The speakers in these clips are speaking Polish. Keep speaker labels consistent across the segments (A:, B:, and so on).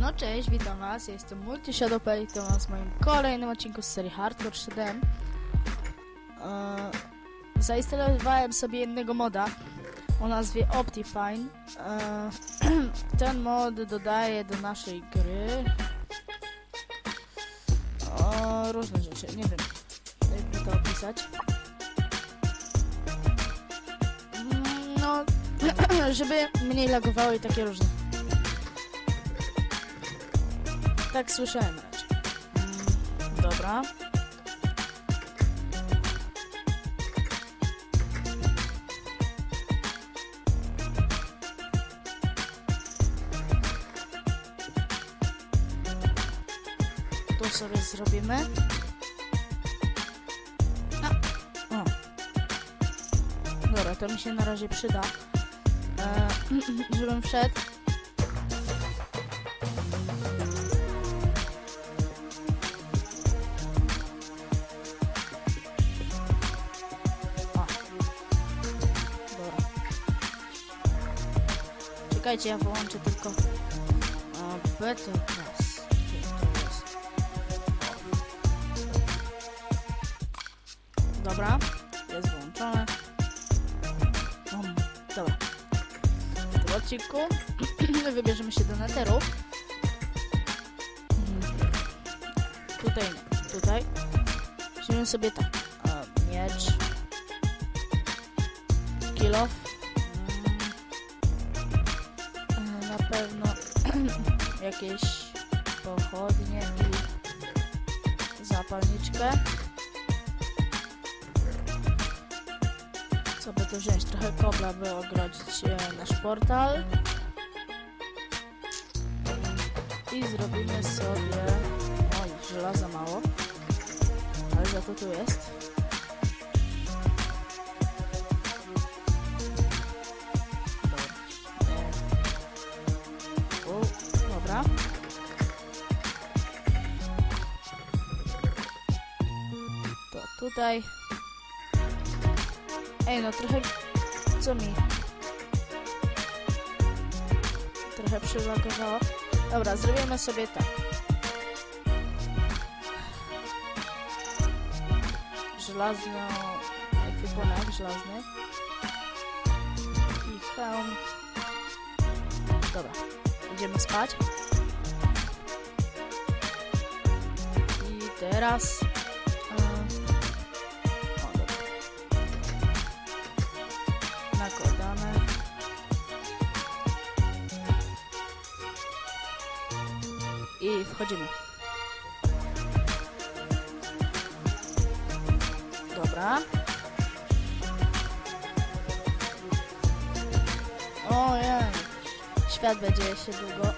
A: No cześć, witam was, ja jestem MultiShadowPay, to was w moim kolejnym odcinku z serii Hardcore 7. Eee, zainstalowałem sobie jednego moda o nazwie Optifine. Eee, ten mod dodaje do naszej gry o, różne rzeczy, nie wiem jakby to opisać. Mm, No, żeby mniej lagowało i takie różne. Tak słyszałem raczej. Mm, Dobra. Tu sobie zrobimy. A, o. Dobra, to mi się na razie przyda. E, żebym wszedł. Czekajcie, ja wyłączę tylko to jest? O. Dobra, jest włączone. Um, dobra. W tym odcinku wybierzemy się do Netheru. Mhm. Tutaj nie, tutaj. Weźmiemy sobie tak. Miecz. Kill off. Jakieś pochodnie i zapalniczkę. Co by tu wziąć? Trochę kobla, by ogrodzić e, nasz portal. I zrobimy sobie... Oj, żelaza mało. Ale za to tu jest. Tutaj. Ej, no trochę... Co mi? Trochę przylagowało. Dobra, zrobimy sobie tak. Żelazny ekwipunek żelazny. I hełm. Dobra, idziemy spać. I teraz... I wchodzimy. Dobra. Ojej. Świat będzie się długo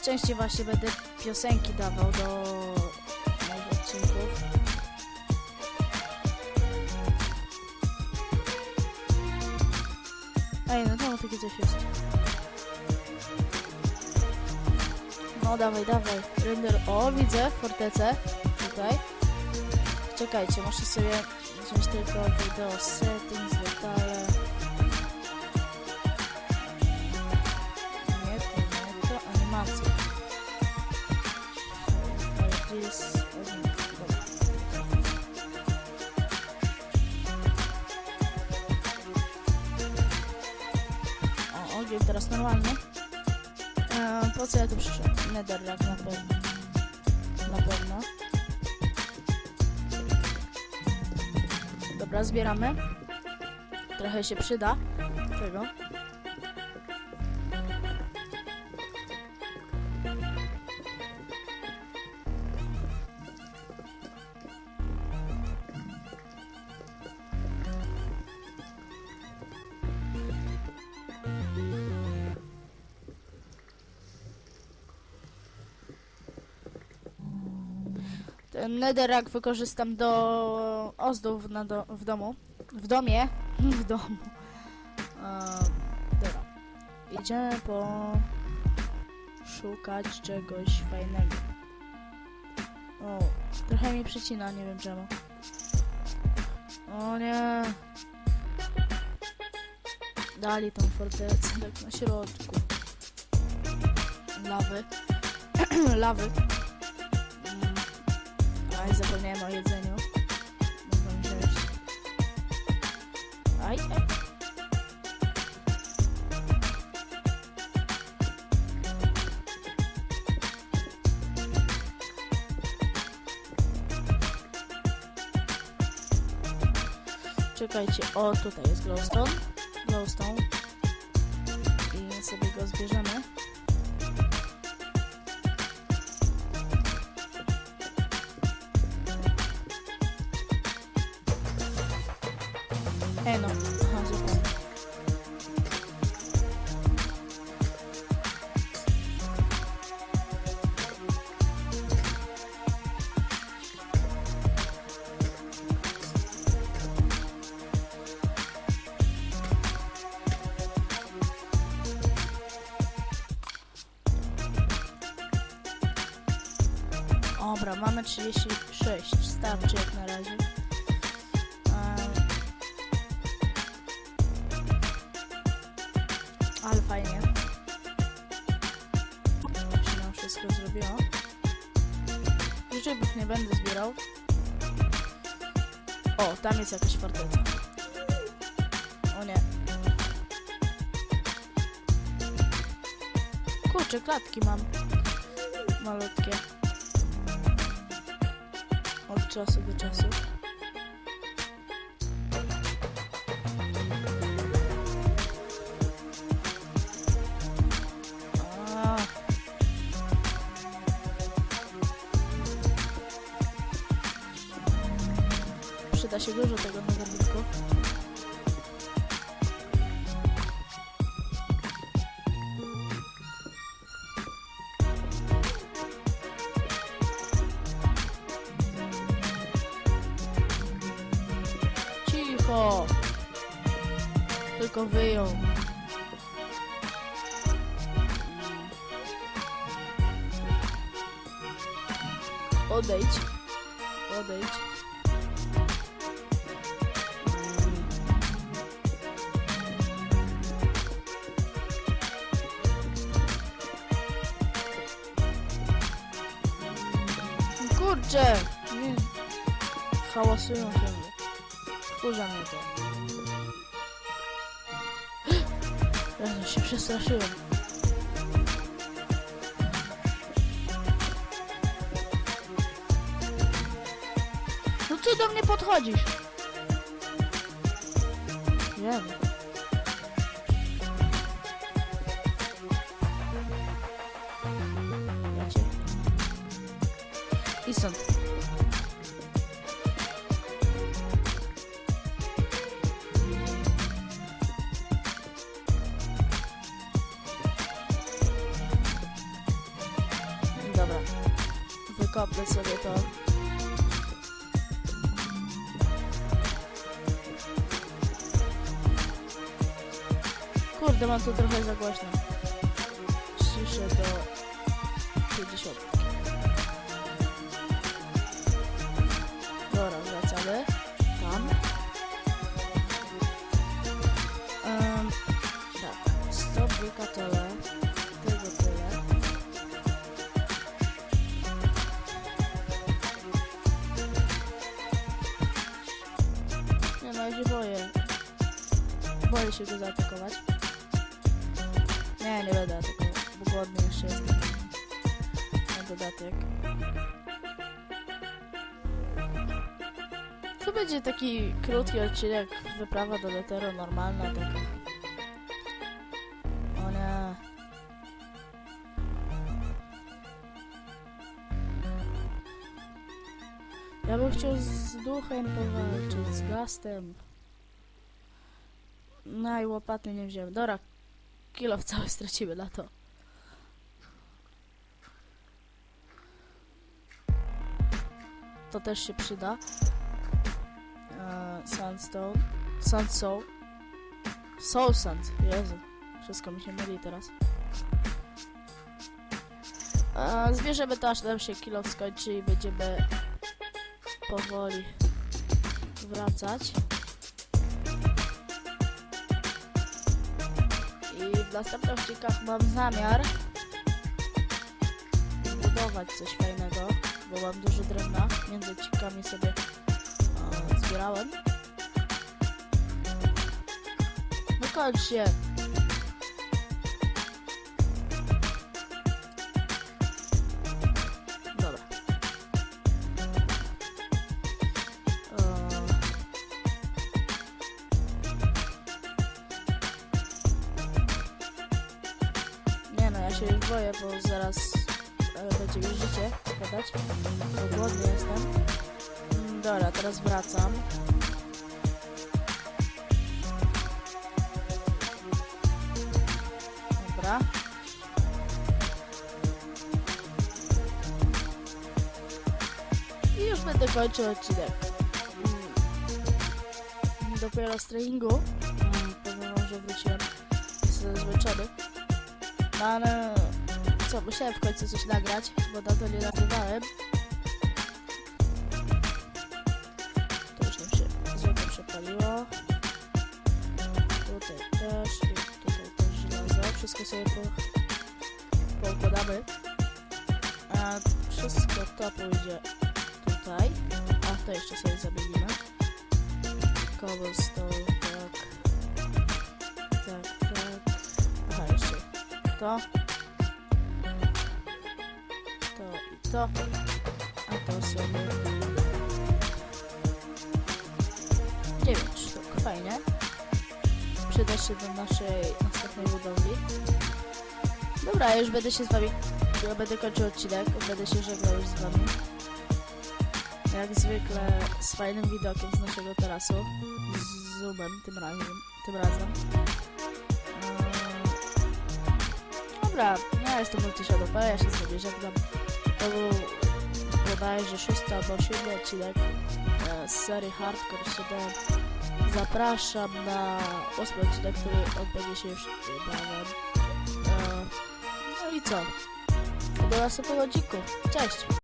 A: Teraz częściej właśnie będę piosenki dawał do moich odcinków. Ej, no czemu takie coś jest? No dawaj, dawaj. Render. O, widzę fortecę. Tutaj. Czekajcie, muszę sobie wziąć tylko video settings, teraz normalnie. E, po co ja tu przyszedłem? Netherrack na pewno. Na pewno. Dobra, zbieramy. Trochę się przyda tego. Netherrack wykorzystam do ozdób na do, w domu. W domie. W domu. Ehm, dobra. Idziemy po szukać czegoś fajnego. O, trochę mi przycina, nie wiem czemu. O nie. Dali tą fortecę tak na środku. Lawy. Lawy. Aj, zapomniałem o jedzeniu. Mogę wziąć. Aj, aj. Czekajcie, o tutaj jest glowstone. Glowstone. I sobie go zbierzemy. E no, aha, zupełnie. Dobra, mamy 36, starczy jak na razie. Ale fajnie. Się nam wszystko zrobiło. Grzybów nie będę zbierał. O, tam jest jakaś forteca. O nie. Kurczę, klatki mam. Malutkie. Od czasu do czasu. Przyda się dużo tego na zabitku. Cicho! Tylko wyjął. Odejdź. Odejdź. Kurczę! Nie. Hałasują ciągle. Wkurza mnie to. Jezu, się przestraszyłem. No co do mnie podchodzisz? Nie wiem. I stąd. Dobra. Wykopnę sobie to. Kurde, mam tu trochę za głośno. Ciszę do 50. Stop wykatole. Tego tyle. Nie no, ja się boję. Boję się go zaatakować. Nie, nie będę atakował, bo głodny jeszcze jestem. Na dodatek. To będzie taki krótki odcinek, wyprawa do Letero, normalna taka. Ja bym chciał z duchem powalczyć, z gastem. No i łopaty nie wziąłem. Dobra, kilo w całe stracimy na to. To też się przyda. Eee, sandstone. Sand soul. Soul sand. Jezu. Wszystko mi się myli teraz. E, Zbierzemy to, aż nam się kilo skończy i będziemy powoli wracać. I w następnych odcinkach mam zamiar zbudować coś fajnego, bo mam dużo drewna. Między odcinkami sobie e, zbierałem. No kończ się! Się już boję, bo zaraz e, będzie mi życie padać. Bo głodny jestem. Mm, Dobra, teraz wracam. Dobra. I już będę kończył odcinek. Mm. Dopiero z treningu. Mm, Powiem wam, że wróciłem. Zmęczony. No ale co, musiałem w końcu coś nagrać, bo na to nie nagrywałem. To już nam się złoto przepaliło. Tutaj też i tutaj też żelazo. Wszystko sobie po, poukładamy. A wszystko to pójdzie tutaj. A to jeszcze sobie zamienimy. Cobblestone, to. To i to. A to sobie. 9 sztuk, fajnie. Przyda się do naszej następnej budowli. Dobra, już będę się z wami. Ja będę kończył odcinek, będę się żegnał już z wami. Jak zwykle z fajnym widokiem z naszego terasu. Z zoomem tym razem. Tym razem. Dobra, ja jestem Multishadow, ja się z wami żegnam. To był bodajże szósty albo siódmy odcinek e, z serii Hardcore 7. Zapraszam na ósmy odcinek, który odbędzie się już niebawem. E, no i co? Do następnego odcinku. Cześć!